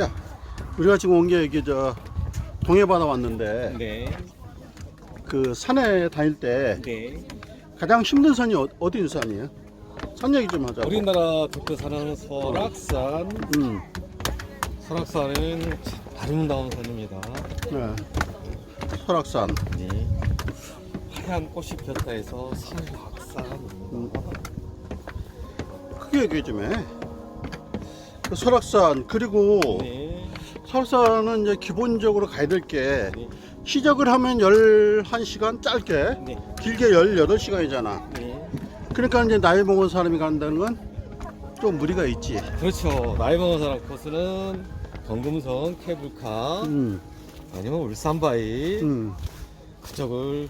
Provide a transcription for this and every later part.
야, 우리가 지금 온 게 여기 저 동해바다 왔는데 네, 그 산에 다닐 때 네. 가장 힘든 산이 어, 어디 산이에요? 산 얘기 좀 하자고. 우리나라 대표산은 설악산. 음, 설악산은 참 아름다운 산입니다. 네. 설악산. 네. 하얀 꽃이 피었다 해서 설악산. 음. 크게 얘기 좀 해. 그 설악산 그리고 네. 설악산은 이제 기본적으로 가야 될 게 네. 시작을 하면 11시간 짧게 네. 길게 18시간이잖아. 네. 그러니까 이제 나이 먹은 사람이 간다는 건 좀 무리가 있지. 그렇죠. 나이 먹은 사람 코스는 경금선, 케이블카, 음, 아니면 울산바위 음, 그쪽을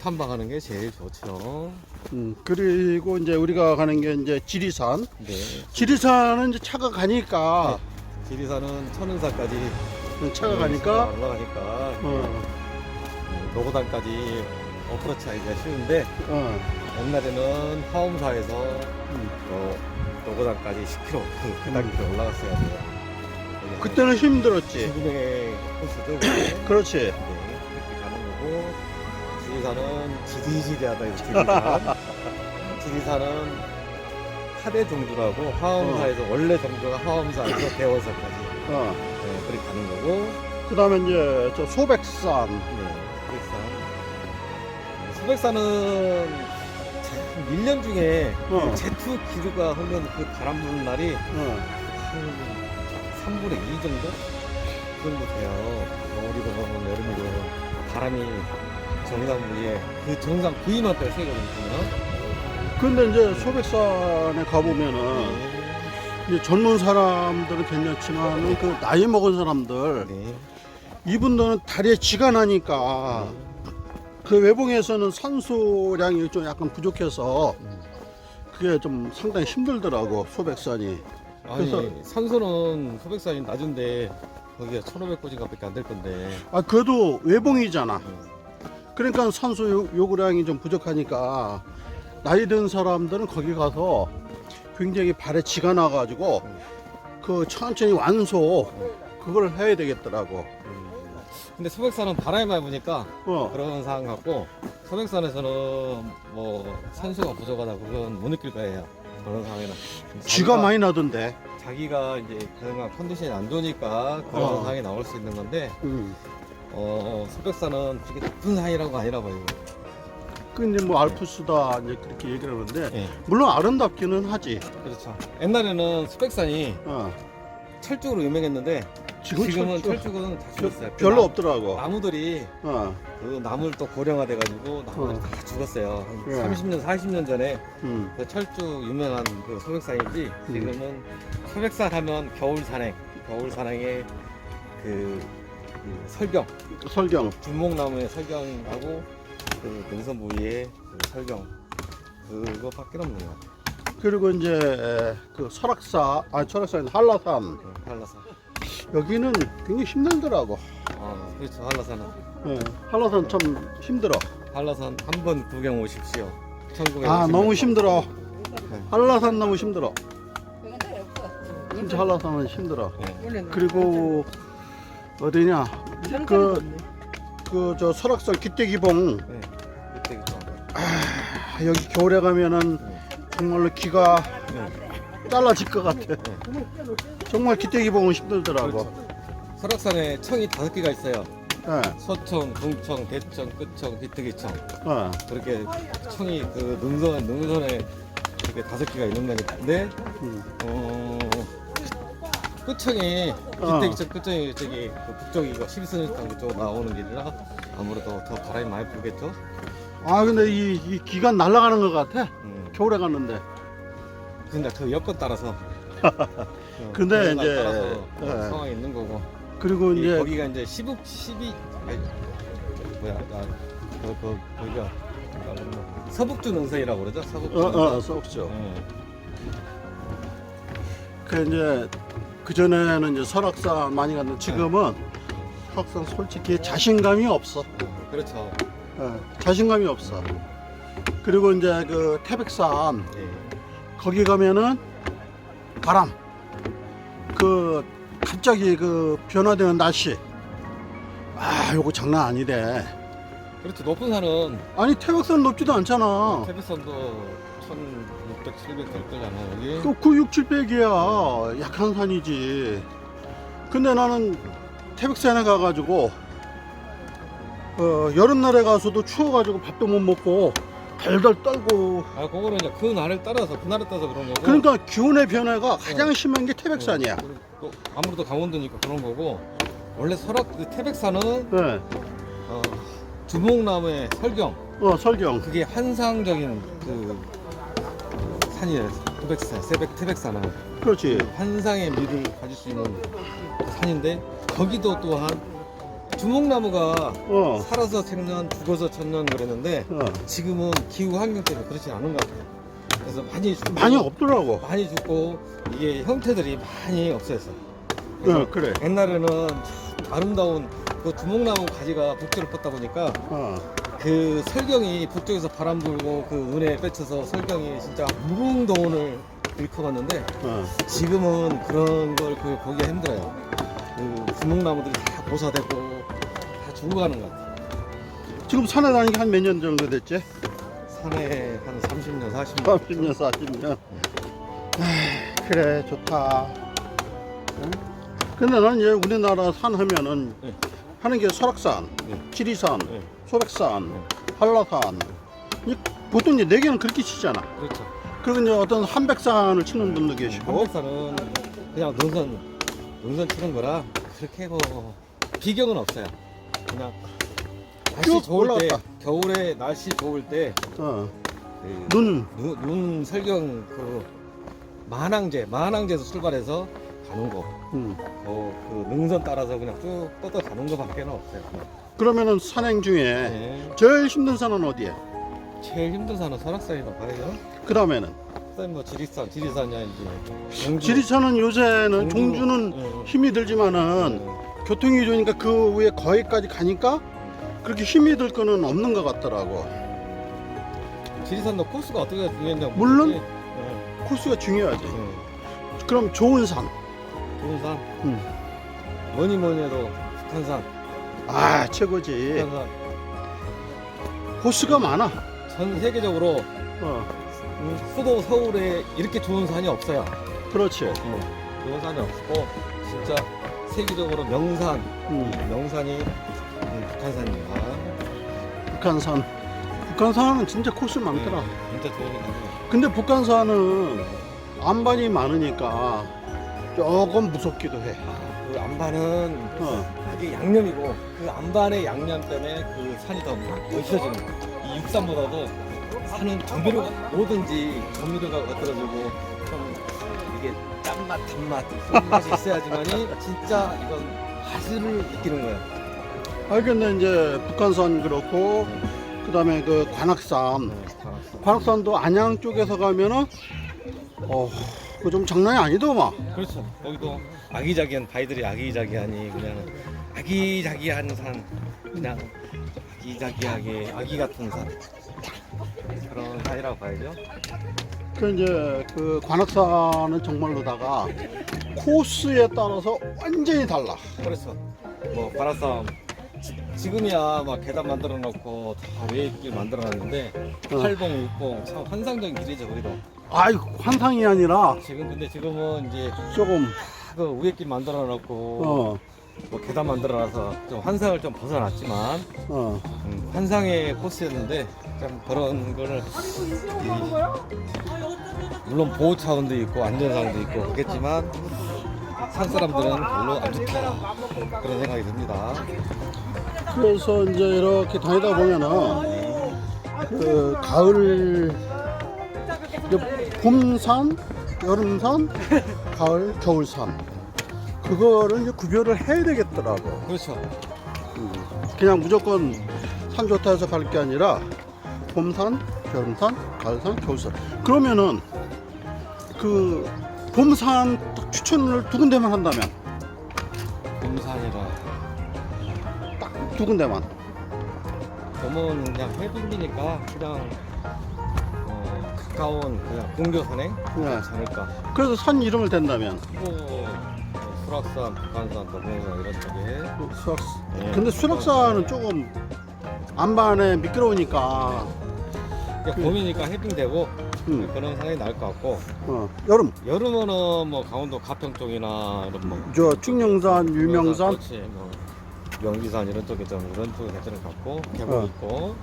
탐방하는 게 제일 좋죠. 음. 그리고 이제 우리가 가는 게 이제 지리산. 네. 지리산은 이제 차가 가니까 지리산은 천은산까지 차가 가니까 올라가니까 어, 네, 노고단까지 어프로치 하기가 쉬운데 어, 옛날에는 화엄사에서 음. 어, 노고단까지 10km 그 계단길을 올라갔어야 돼요. 그때는 힘들었지. 코스도 그렇게 그렇지. 네, 거고 지리산은 지리지리하다 지리산 지리산은 하대 정주라고 화엄사에서 원래 정주가 화엄사에서 대원사까지 어. 네, 그렇게 가는 거고 그 다음에 이제 저 소백산. 네, 소백산 소백산은 참 1년 중에 어. 그 제투 기류가 흐르는 그 바람 부는 날이 어. 한 3분의 2 정도? 그 정도 돼요. 겨울이고 뭐 여름이고 바람이 정상 위에 그 정상 부위만 때 세거든요. 근데 이제 소백산에 가보면은 이제 젊은 사람들은 괜찮지만 그 나이 먹은 사람들 네. 이분들은 다리에 쥐가 나니까 그 외봉에서는 산소량이 좀 약간 부족해서 그게 좀 상당히 힘들더라고 소백산이 아니 그래서- 산소는 소백산이 낮은데 거기가 1,500고지가밖에 안 될 건데. 아 그래도 외봉이잖아 네. 그러니까 산소 요- 요구량이 좀 부족하니까 나이 든 사람들은 거기 가서 굉장히 발에 쥐가 나가지고 그 천천히 완소 그걸 해야 되겠더라고 음. 근데 소백산은 바람이 많이 부니까 어 그런 상황 같고 소백산에서는 뭐 산소가 부족하다 그건 못 느낄 거예요. 그런 상황에는 쥐가 많이 나던데 자기가 이제 그런 컨디션이 안 좋으니까 그런 어. 상황이 나올 수 있는 건데 음. 어, 소백산은 그렇게 나쁜 상황이라고 아니라 봐요. 근데 뭐 알프스다 이제 그렇게 얘기를 하는데 예, 물론 아름답기는 하지 그렇죠. 옛날에는 소백산이 어. 철쭉으로 유명했는데 지금 지금은 철쭉 철쭉 은 다 별- 죽었어요. 그 별로 나- 없더라고 나무들이 어. 그 나무를 또 고령화돼 가지고 나무들이 어. 다 죽었어요. 한 예. 30년, 40년 전에 음. 그 철쭉 유명한 그 소백산이지 지금은 소백산 하면 겨울 산행, 겨울 산행에 그, 그 설경, 설경. 분목나무의 설경하고 그 능선 부위의 그 설경. 그거밖에 없는 것 같아요. 그리고 이제 그 설악산 아 설악산 한라산. 그 한라산. 여기는 굉장히 힘들더라고. 아 그렇죠. 한라산은. 예, 한라산 참 힘들어. 한라산 한번 구경 오십시오. 1950아 너무 년. 힘들어. 네. 한라산 너무 힘들어. 진짜 한라산은 힘들어. 네. 그리고 어디냐 그 그 저 설악산 기대기봉 네. 아, 여기 겨울에 가면은 정말로 기가 네. 잘라질 것 같아 정말 기대기봉은 힘들더라고 그렇죠. 설악산에 청이 다섯 개가 있어요. 예, 서청, 동청, 대청, 끝청, 비트기청. 어, 그렇게 청이 그 능선, 능선에 이렇게 다섯 개가 있는 건데, 음. 어, 끝청이, 어. 비트기청 끝청이 저기 그 북쪽이고 12선장 그쪽 나오는 길이라 아무래도 더 바람이 많이 불겠죠. 아 근데 이, 이 기가 날아가는 것 같아 음. 겨울에 갔는데 근데 그 여건 따라서. 어, 근데 그거에 이제, 따라서 그 예. 상황이 있는 거고. 그리고 이- 이제 거기가 이제 12, 12, 아니, 뭐야, 아, 그, 그, 거기가, 아, 뭐, 서북주 능선이라고 그러죠? 서북주. 어, 어. 썩죠. 예. 그 이제 그 전에는 이제 설악산 많이 갔는데 지금은 설악산 솔직히 자신감이 없어. 그렇죠. 어, 자신감이 없어. 그리고 이제 그 태백산 예. 거기 가면은 바람 그 갑자기 그 변화되는 날씨. 아, 요거 장난 아니래. 그렇죠. 높은 산은 아니 태백산 높지도 않잖아. 태백산도 1600, 700 될 거잖아 여기. 또 9, 6, 700이야. 약한 산이지. 근데 나는 태백산에 가가지고 어, 여름날에 가서도 추워가지고 밥도 못 먹고 덜덜 떨고 아 그거는 이제 그 날을 따라서 그 날에 따라서 그런 거고. 그러니까 기온의 변화가 가장 심한 게 태백산이야. 어, 그리고 또 아무래도 강원도니까 그런 거고 원래 설악 그 태백산은 네. 어, 주목나무의 설경 어, 설경. 그게 환상적인 그 산이에요. 태백산, 태백 태백산은 그렇지. 그 환상의 미를 가질 수 있는 산인데 거기도 또한 주목나무가 어, 살아서 천년, 죽어서 천년 그랬는데 어. 지금은 기후 환경 때문에 그렇지 않은 것 같아요. 그래서 많이 죽고 많이 없더라고. 많이 죽고 이게 형태들이 많이 없어졌어. 어, 그래. 옛날에는 참 아름다운 그 주목나무 가지가 북쪽을 뻗다 보니까 어, 그 설경이 북쪽에서 바람 불고 그 은에 뺏쳐서 설경이 진짜 무릉도원을 일컬었는데 어. 지금은 그런 걸 그 보기가 힘들어요. 그 주목나무들이 다 고사되고 다 죽어가는 것 같아요. 지금 산에 다니는 게한 몇 년 정도 됐지? 산에 한 30년, 40년. 30년, 40년. 그래, 좋다. 응? 근데 난 이제 우리나라 산 하면은 네. 하는 게 설악산, 네. 지리산, 네. 소백산, 네. 한라산. 이 보통 이제 네 개는 그렇게 치잖아. 그렇죠. 그리고 이제 어떤 한백산을 치는 분도 계시고. 한백산은 그냥 능선, 능선 치는 거라 그렇게 뭐 비경은 없어요. 그냥 날씨 쭉 좋을 때, 올라갔다. 겨울에 날씨 좋을 때 어, 그 눈, 눈, 눈 설경 그 만항제 만항제에서 출발해서 가는 거, 음. 어, 그 능선 따라서 그냥 쭉 뻗어 가는 거밖에는 없어요. 그러면은 산행 중에 네. 제일 힘든 산은 어디에? 제일 힘든 산은 설악산이라고 봐야죠. 그 다음에는 그다음 뭐 지리산, 지리산이야 이제. 경주. 지리산은 요새는 경주. 종주는 응, 힘이 들지만은 응. 교통이 좋으니까 그 위에 거기까지 가니까 그렇게 힘이 들 거는 없는 것 같더라고. 지리산도 코스가 어떻게 중요했냐 물론. 네. 코스가 중요하지. 네. 그럼 좋은 산. 좋은 산. 음. 뭐니 뭐니 해도 북한산. 아 최고지. 북한산. 코스가 많아. 전 세계적으로 어, 음, 수도 서울에 이렇게 좋은 산이 없어요. 그렇지. 어, 좋은 산이 없고 진짜 세계적으로 명산, 음, 명산이 음, 북한산입니다. 북한산. 북한산은 진짜 코스 많더라. 네, 진짜 좋은 산이에요. 근데 북한산은 안반이 많으니까 조금 무섭기도 해. 아, 그 안반은 어, 그게 양념이고 그 안반의 양념 때문에 그 산이 더 멋있어지는 거예요. 이 육산보다도 산은 조미료가 뭐든지 조미료가 겉들어지고 좀 이게 짠맛, 단맛, 손맛이 있어야지만이 진짜 이건 맛을 느끼는 거예요. 아 근데 이제 북한산 그렇고 그다음에 그 관악산. 네, 알았어. 관악산도 안양 쪽에서 가면은 어, 그좀 장난이 아니더만. 그렇죠. 거기도 아기자기한 바위들이 아기자기하니 그냥 아기자기한 산 그냥 아기자기하게 아기 같은 산 그런 산이라고 봐야죠. 그 이제 그 관악산은 정말로다가 코스에 따라서 완전히 달라. 그래서 뭐 바라싸움 지금이야 막 계단 만들어 놓고 다 외길 만들어 놨는데 어. 팔봉 육봉 참 환상적인 길이죠 거기도 아이 환상이 아니라 지금 근데 지금은 이제 조금 그 위에 길 만들어 놓고 어, 뭐 계단 만들어 놔서 좀 환상을 좀 벗어났지만 어, 음, 환상의 코스였는데 참 그런 거를 이- 물론 보호 차원도 있고 안전상도 있고 그렇겠지만 산 사람들은 별로 안 좋다 그런 생각이 듭니다. 그래서 이제 이렇게 다니다 보면은 그 가을 봄산, 여름산, 가을, 겨울산 그거를 이제 구별을 해야 되겠더라고. 그렇죠. 음, 그냥 무조건 산 좋다 해서 갈 게 아니라 봄산, 여름산, 가을산, 겨울산. 그러면은 그 봄산 딱 추천을 두 군데만 한다면 봄산이라 딱 두 군데만. 봄은 그냥 해변이니까 그냥 어, 가까운 그냥 공교 산행 네. 괜찮을까. 그래서 산 이름을 댄다면 뭐 어, 수락산, 북한산, 동영산 이런 쪽에 수락. 예. 근데 수락산은 조금 안반에 미끄러우니까. 그러니까 봄이니까 해빙되고 음, 그런 상황이 나을 것 같고 어, 여름. 여름에는 뭐 강원도 가평 쪽이나 이런 뭐 저 충령산, 유명산, 그렇지 뭐 명지산 이런 쪽에 좀 이런 쪽에 괜찮을 것 같고 계곡 어. 있고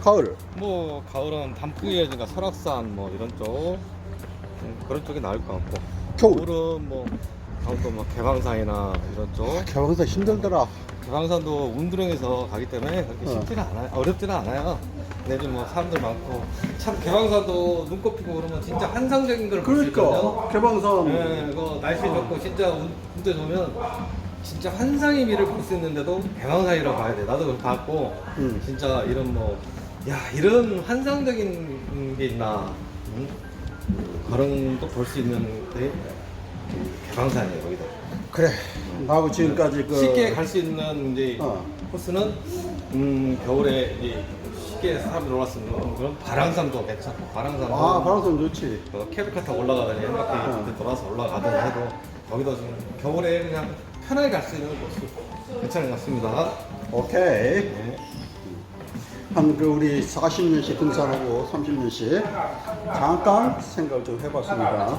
가을. 뭐 가을은 단풍이라든가 설악산 뭐 이런 쪽 음, 그런 쪽이 나을 것 같고 겨울. 겨울은 뭐 강원도 뭐 개방산이나 이런 쪽 개방사 힘들더라. 개방산도 운두렁에서 가기 때문에 그렇게 어. 쉽지는 않아요 어렵지는 않아요 근데 요즘 뭐 사람들 많고 참 개방산도 눈꽃 피고 그러면 진짜 환상적인 걸볼수 있거든요 그러니까 개방산. 네, 이거 날씨 좋고 진짜 운- 운때 좋으면 진짜 환상의 미를 볼 수 있는데도 개방산이라고 봐야 돼 나도 그걸 봤고 음. 진짜 이런 뭐, 야, 이런 환상적인 게 있나. 응? 그런 또 볼 수 있는 게 개방산이에요, 여기도. 그래. 나하고 지금까지 그 쉽게 갈 수 있는 이제 어. 코스는, 음, 겨울에 이제 쉽게 사람들 수 있는 그런 바랑산도 괜찮고, 바랑산도. 아, 바람선 좋지. 그 케이블카 타고 올라가더니 한 바퀴 어. 돌아서 올라가더니 해도 거기도 지금 겨울에 그냥 편하게 갈 수 있는 괜찮은 것 같습니다. 오케이. 네. 한 그 우리 40년씩 등산하고 30년씩 잠깐 생각을 좀 해봤습니다.